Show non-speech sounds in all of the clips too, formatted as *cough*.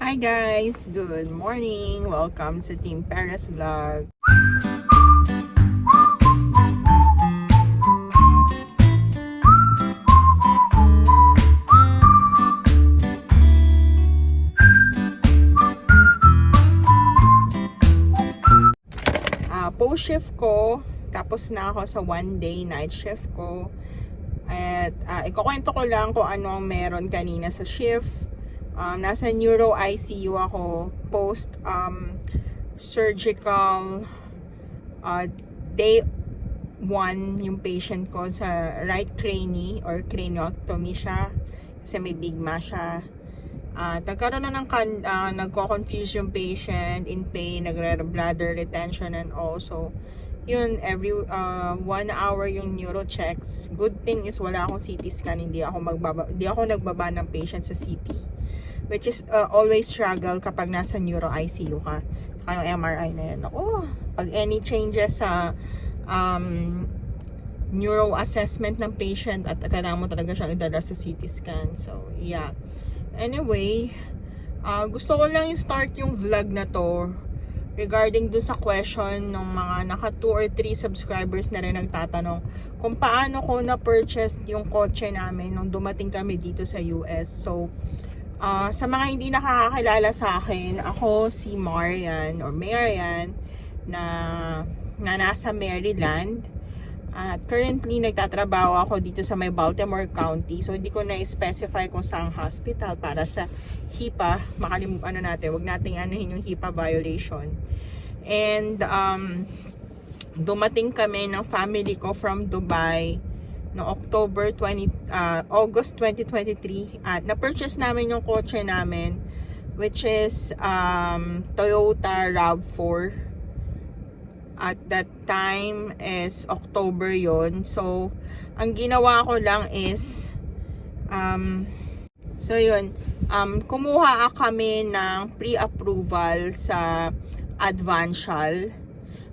Hi guys! Good morning! Welcome sa Team Paris Vlog. Ah, post shift ko, tapos na ako sa one day night shift ko. At ah, ikukwento ko lang kung ano ang meron kanina sa shift. Um, nasa neuro ICU ako post um, surgical uh, day 1 yung patient ko sa right cranie or craniotomy siya kasi may bigma siya. At nagkaroon na ng kan, ah, nagko-confuse yung patient in pain, nagre-bladder retention and also yun every uh, one hour yung neuro checks. Good thing is wala akong CT scan hindi ako magbaba hindi ako nagbaba ng patient sa CT which is uh, always struggle kapag nasa neuro ICU ka. Saka yung MRI na yun ako pag any changes sa um, neuro assessment ng patient at kailangan mo talaga siyang idala sa CT scan. So yeah. Anyway uh, gusto ko lang i-start yung vlog na to regarding do sa question ng mga naka 2 or 3 subscribers na rin nagtatanong kung paano ko na-purchase yung kotse namin nung dumating kami dito sa US. So, ah, sa mga hindi nakakakilala sa akin, ako si Marian or Marian na, na nasa Maryland. At currently, nagtatrabaho ako dito sa may Baltimore County. So, hindi ko na-specify kung saang hospital para sa HIPAA. Makalim, ano natin, wag nating anuhin yung HIPAA violation. And, um, dumating kami ng family ko from Dubai no October 20, ah, August 2023. At na-purchase namin yung kotse namin which is um, Toyota RAV4 at that time is October yon so ang ginawa ko lang is um so yun um kumuha kami ng pre-approval sa Advantial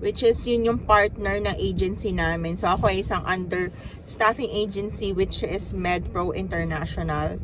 which is yun yung partner ng agency namin so ako ay isang under staffing agency which is MedPro International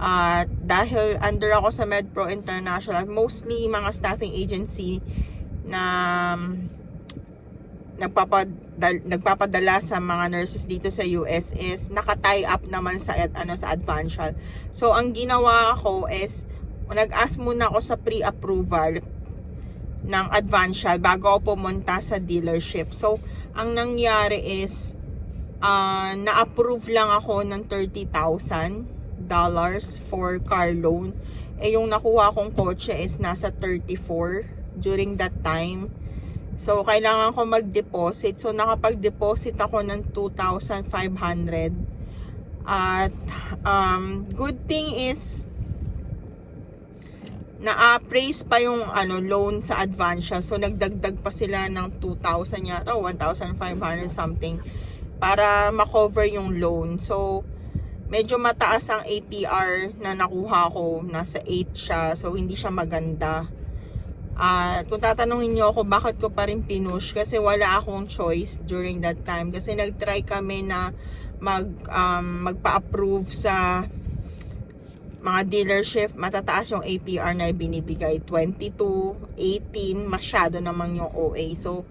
at dahil under ako sa MedPro International mostly mga staffing agency na nagpapadala, nagpapadala sa mga nurses dito sa US is naka-tie up naman sa ano sa Advantial. So ang ginawa ko is nag-ask muna ako sa pre-approval ng Advantial bago ako pumunta sa dealership. So ang nangyari is uh, na-approve lang ako ng $30,000 dollars for car loan. Eh yung nakuha kong kotse is nasa 34 during that time. So, kailangan ko mag-deposit. So, nakapag-deposit ako ng 2,500. At, um, good thing is, na-appraise pa yung ano, loan sa Advantia. So, nagdagdag pa sila ng 2,000 yata, 1,500 something para makover yung loan. So, medyo mataas ang APR na nakuha ko. Nasa 8 siya. So, hindi siya maganda. At kung tatanungin niyo ako bakit ko pa rin pinush kasi wala akong choice during that time kasi nagtry kami na mag um, magpa-approve sa mga dealership matataas yung APR na binibigay 22, 18 masyado namang yung OA so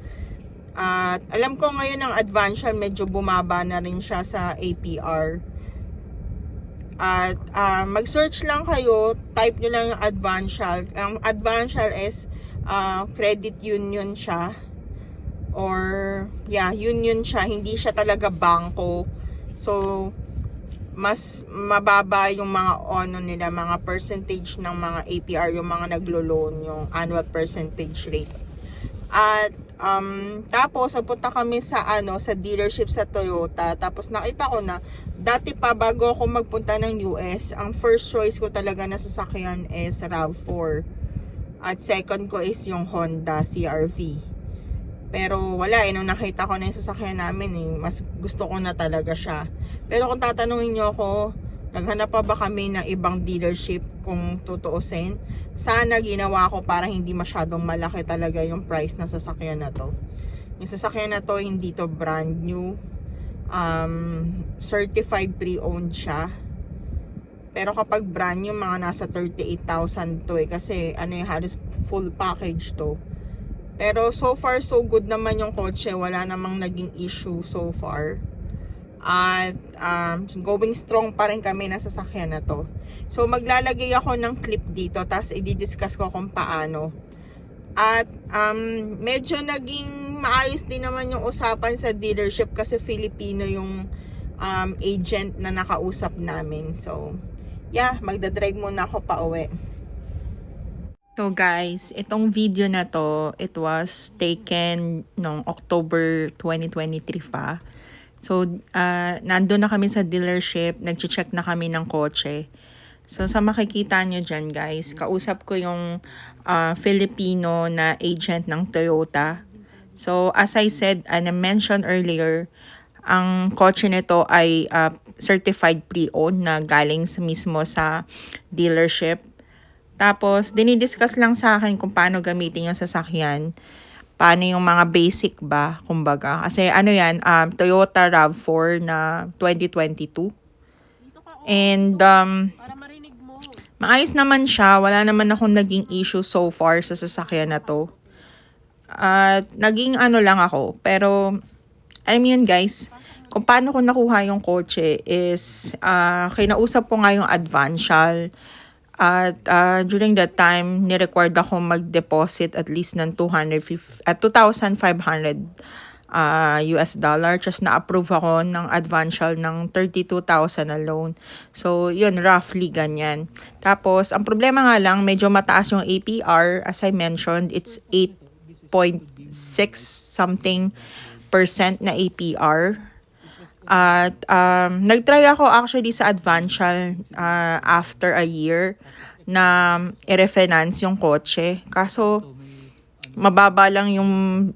at alam ko ngayon ang Advantial medyo bumaba na rin siya sa APR at uh, mag-search lang kayo, type nyo lang yung Advantial. Ang Advantial is uh, credit union siya. Or, yeah, union siya. Hindi siya talaga bangko. So, mas mababa yung mga ono nila, mga percentage ng mga APR, yung mga naglo-loan, yung annual percentage rate. At um, tapos nagpunta kami sa ano sa dealership sa Toyota. Tapos nakita ko na dati pa bago ako magpunta ng US, ang first choice ko talaga na sasakyan is RAV4. At second ko is yung Honda CRV. Pero wala eh, nung nakita ko na yung sasakyan namin eh, mas gusto ko na talaga siya. Pero kung tatanungin nyo ako, naghanap pa ba kami ng ibang dealership kung tutuusin? Sana ginawa ko para hindi masyadong malaki talaga yung price ng sasakyan na to. Yung sasakyan na to, hindi to brand new. Um, certified pre-owned siya. Pero kapag brand new, mga nasa 38,000 to eh. Kasi ano yung halos full package to. Pero so far, so good naman yung kotse. Wala namang naging issue so far. At um, going strong pa rin kami na sasakyan na to. So maglalagay ako ng clip dito. Tapos i-discuss ko kung paano. At um, medyo naging maayos din naman yung usapan sa dealership kasi Filipino yung um, agent na nakausap namin. So, yeah, magdadrive muna ako pa uwi. So guys, itong video na to, it was taken noong October 2023 pa. So, uh, nandun na kami sa dealership, nag-check na kami ng kotse. So, sa makikita nyo dyan guys, kausap ko yung uh, Filipino na agent ng Toyota. So, as I said and I mentioned earlier, ang kotse nito ay uh, certified pre-owned na galing mismo sa dealership. Tapos, dinidiscuss lang sa akin kung paano gamitin yung sasakyan. Paano yung mga basic ba, kumbaga. Kasi ano yan, um, Toyota RAV4 na 2022. And um, maayos naman siya. Wala naman akong naging issue so far sa sasakyan na to. At naging ano lang ako. Pero, alam yun guys, kung paano ko nakuha yung kotse is, uh, kinausap ko nga yung advantial. At uh, during that time, ni-required ako mag-deposit at least ng 250, at 2,500 uh, US dollar. Just na-approve ako ng advantial ng 32,000 na loan. So, yun, roughly ganyan. Tapos, ang problema nga lang, medyo mataas yung APR. As I mentioned, it's 8.6 something percent na APR. At um, nag-try ako actually sa Advantial uh, after a year na i-refinance yung kotse. Kaso, mababa lang yung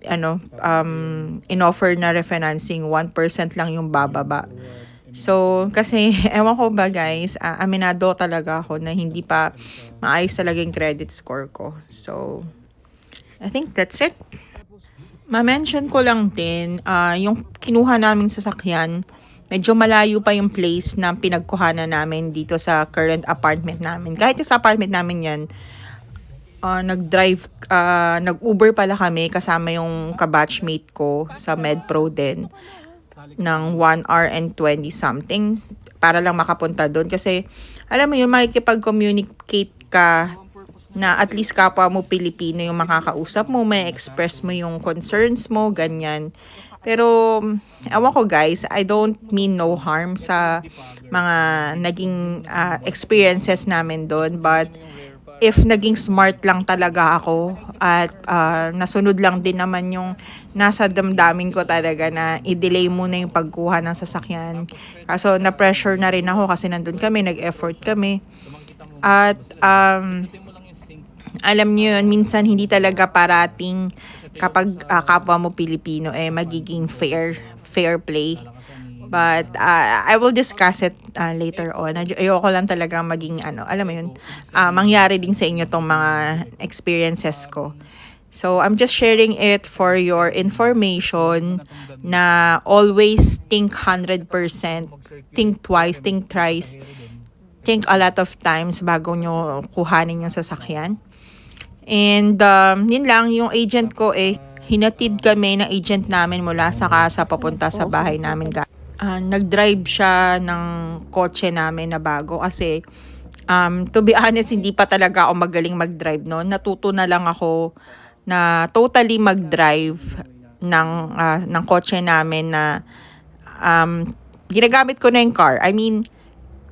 ano um inoffer na refinancing 1% lang yung bababa. So kasi *laughs* ewan ko ba guys, uh, aminado talaga ako na hindi pa maayos talaga yung credit score ko. So I think that's it. Ma-mention ko lang din, uh, yung kinuha naming sasakyan, medyo malayo pa yung place na pinagkuhanan namin dito sa current apartment namin. Kahit sa apartment namin yan, uh, nag-drive, uh, nag-Uber pala kami kasama yung kabatchmate ko sa MedPro din ng 1 hour and 20 something para lang makapunta doon. Kasi, alam mo yun, makikipag-communicate ka na at least kapwa mo Pilipino yung makakausap mo, may express mo yung concerns mo, ganyan. Pero, ewan ko guys, I don't mean no harm sa mga naging uh, experiences namin doon. But, if naging smart lang talaga ako at uh, nasunod lang din naman yung nasa damdamin ko talaga na i-delay muna yung pagkuha ng sasakyan. Kaso na-pressure na rin ako kasi nandun kami, nag-effort kami. At um, alam niyo yun, minsan hindi talaga parating kapag uh, kapwa mo Pilipino eh magiging fair fair play. But uh, I will discuss it uh, later on. Ayoko lang talaga maging ano, alam mo yun, uh, mangyari din sa inyo tong mga experiences ko. So I'm just sharing it for your information na always think 100%, think twice, think thrice, think a lot of times bago nyo kuhanin yung sasakyan. And um, yun lang, yung agent ko eh, hinatid kami ng agent namin mula sa casa papunta sa bahay namin. Uh, nag-drive siya ng kotse namin na bago kasi um, to be honest, hindi pa talaga ako magaling mag-drive no. Natuto na lang ako na totally mag-drive ng, uh, ng kotse namin na um, ginagamit ko na yung car. I mean,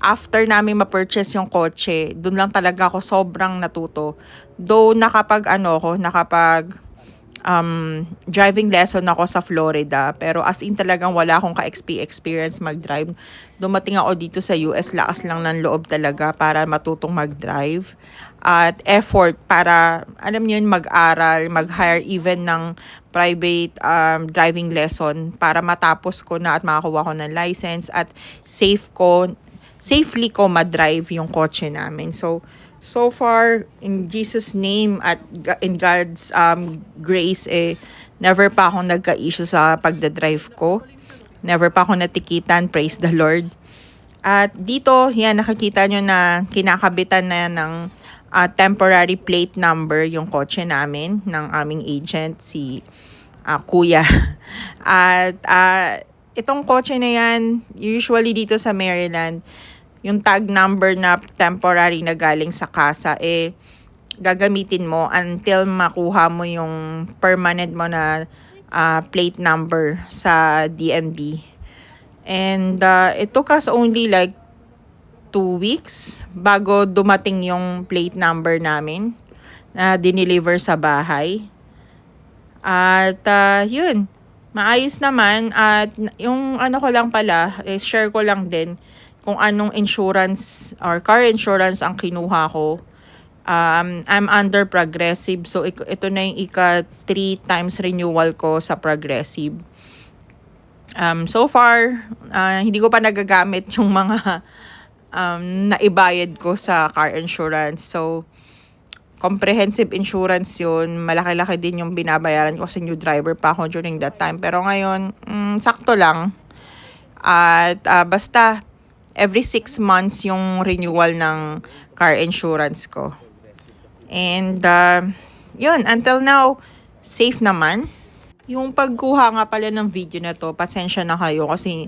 after namin ma-purchase yung kotse, dun lang talaga ako sobrang natuto. Though nakapag ano ko, nakapag um, driving lesson ako sa Florida. Pero as in talagang wala akong ka-XP experience mag-drive. Dumating ako dito sa US, lakas lang ng loob talaga para matutong mag-drive. At effort para, alam niyo yun, mag-aral, mag-hire even ng private um, driving lesson para matapos ko na at makakuha ko ng license at safe ko, safely ko ma-drive yung kotse namin. So, so far, in Jesus' name at in God's um, grace, eh, never pa akong nagka-issue sa pagdadrive ko. Never pa ako natikitan, praise the Lord. At dito, yan, nakikita nyo na kinakabitan na ng ah, temporary plate number yung kotse namin ng aming agent, si ah, Kuya. *laughs* At ah, itong kotse na yan, usually dito sa Maryland, yung tag number na temporary na galing sa kasa, eh, gagamitin mo until makuha mo yung permanent mo na ah, plate number sa DMV. And uh, it took us only like two weeks bago dumating yung plate number namin na dineliver sa bahay. At uh, yun, maayos naman. At yung ano ko lang pala, eh, share ko lang din kung anong insurance or car insurance ang kinuha ko. Um, I'm under Progressive. So, ito na yung ika 3 times renewal ko sa Progressive. Um, so far, ah, hindi ko pa nagagamit yung mga um, naibayad ko sa car insurance. So, comprehensive insurance yun. Malaki-laki din yung binabayaran ko kasi new driver pa ako during that time. Pero ngayon, mm, sakto lang. At ah, basta, every six months yung renewal ng car insurance ko. And uh, yun, until now, safe naman. Yung pagkuha nga pala ng video na to, pasensya na kayo kasi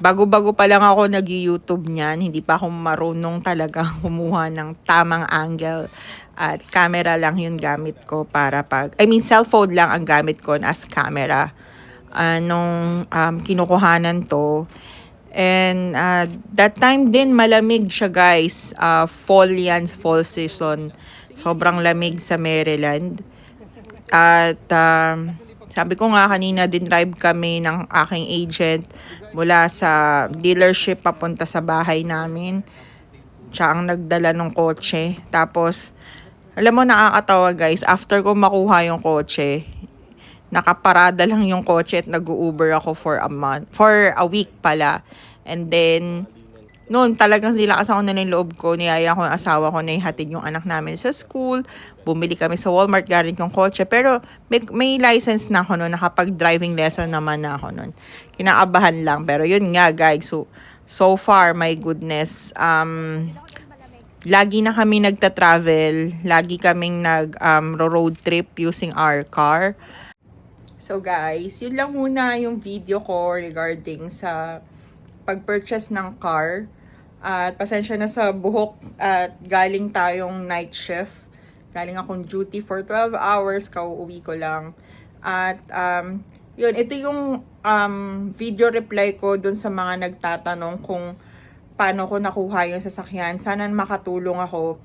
bago-bago pa lang ako nag-YouTube niyan, hindi pa ako marunong talaga *laughs* kumuha ng tamang angle at camera lang yung gamit ko para pag, I mean cellphone lang ang gamit ko as camera uh, nung um, kinukuhanan to. And uh, that time din malamig siya guys, uh, fall yan, fall season. Sobrang lamig sa Maryland. At um, sabi ko nga kanina din drive kami ng aking agent mula sa dealership papunta sa bahay namin. Siya ang nagdala ng kotse. Tapos, alam mo nakakatawa guys, after ko makuha yung kotse, nakaparada lang yung kotse at nag-Uber ako for a month, for a week pala. And then, noon talagang nilakas ako na loob ko, niyaya ko yung asawa ko na ihatid yung anak namin sa school, bumili kami sa Walmart galing yung kotse, pero may, may license na ako noon, nakapag-driving lesson naman na ako noon. Kinaabahan lang, pero yun nga guys, so, so far, my goodness, um, lagi na kami nagta-travel, lagi kaming nag um, road trip using our car. So guys, yun lang muna yung video ko regarding sa pag-purchase ng car. At pasensya na sa buhok at galing tayong night shift. Galing akong duty for 12 hours, kauuwi ko lang. At um, yun, ito yung um, video reply ko dun sa mga nagtatanong kung paano ko nakuha yung sasakyan. Sana makatulong ako.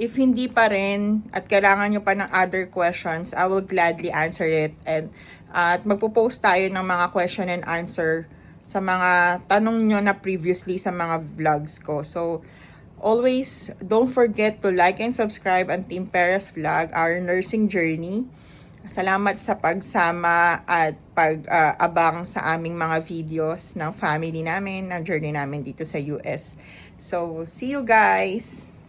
If hindi pa rin at kailangan nyo pa ng other questions, I will gladly answer it. And at magpo-post tayo ng mga question and answer sa mga tanong nyo na previously sa mga vlogs ko. So, always don't forget to like and subscribe ang Team Perez Vlog, our nursing journey. Salamat sa pagsama at pag-abang sa aming mga videos ng family namin, ng journey namin dito sa US. So, see you guys!